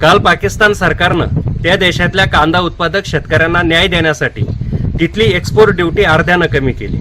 काल पाकिस्तान सरकारनं त्या देशातल्या कांदा उत्पादक शेतकऱ्यांना न्याय देण्यासाठी तिथली एक्सपोर्ट ड्युटी अर्ध्यानं कमी केली.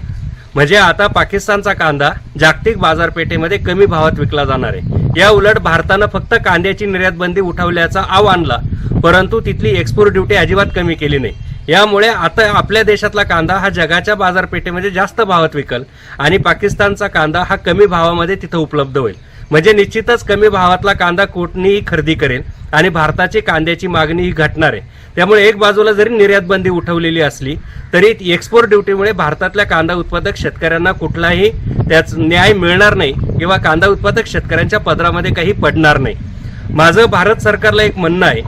म्हणजे आता पाकिस्तानचा कांदा जागतिक बाजारपेठेमध्ये कमी भावात विकला जाणार आहे. या उलट भारतानं फक्त कांद्याची निर्यात बंदी उठवल्याचा आव आणला परंतु तिथली एक्सपोर्ट ड्युटी अजिबात कमी केली नाही. यामुळे आता आपल्या देशातला कांदा हा जगाच्या बाजारपेठेमध्ये जास्त भावात विकल आणि पाकिस्तानचा कांदा हा कमी भावामध्ये तिथं उपलब्ध होईल. म्हणजे निश्चितच कमी भावातला कांदा कोटणीही खरेदी करेल आणि भारताची कांद्याची मागणी ही घटणार आहे. त्यामुळे एक बाजूला जरी निर्यात बंदी उठवलेली असली तरी एक्सपोर्ट ड्युटीमुळे भारतातल्या कांदा उत्पादक शेतकऱ्यांना कुठलाही त्याच न्याय मिळणार नाही किंवा कांदा उत्पादक शेतकऱ्यांच्या पदरामध्ये काही पडणार नाही. माझं भारत सरकारला एक म्हणणं आहे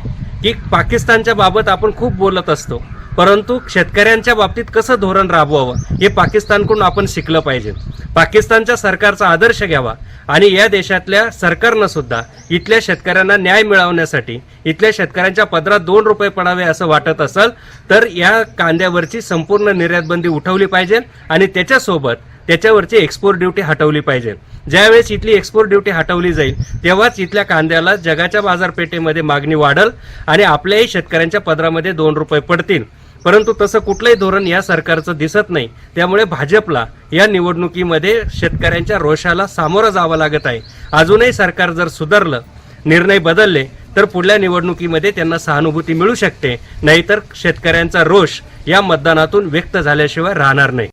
की पाकिस्तानच्या बाबत आपण खूप बोलत असतो. परंतु शेतकऱ्यांच्या बाबतीत कसं धोरण राबवावं हे पाकिस्तानकडून आपण शिकलं पाहिजे. पाकिस्तानच्या सरकारचा आदर्श घ्यावा आणि या देशातल्या सरकारनं सुद्धा इथल्या शेतकऱ्यांना न्याय मिळवण्यासाठी इथल्या शेतकऱ्यांच्या पदरात दोन रुपये पडावे असं वाटत असेल तर या कांद्यावरची संपूर्ण निर्यातबंदी उठवली पाहिजे आणि त्याच्यासोबत त्याच्यावरची एक्सपोर्ट ड्युटी हटवली पाहिजे. ज्यावेळेस इथली एक्सपोर्ट ड्युटी हटवली जाईल तेव्हाच इथल्या कांद्याला जगाच्या बाजारपेठेमध्ये मागणी वाढल आणि आपल्याही शेतकऱ्यांच्या पदरामध्ये दोन रुपये पडतील. परंतु तसं कुठलंही धोरण या सरकारचं दिसत नाही. त्यामुळे भाजपला या निवडणुकीमध्ये शेतकऱ्यांच्या रोषाला सामोरं जावं लागत आहे. अजूनही सरकार जर सुधारलं निर्णय बदलले तर पुढल्या निवडणुकीमध्ये त्यांना सहानुभूती मिळू शकते. नाहीतर शेतकऱ्यांचा रोष या मतदानातून व्यक्त झाल्याशिवाय राहणार नाही.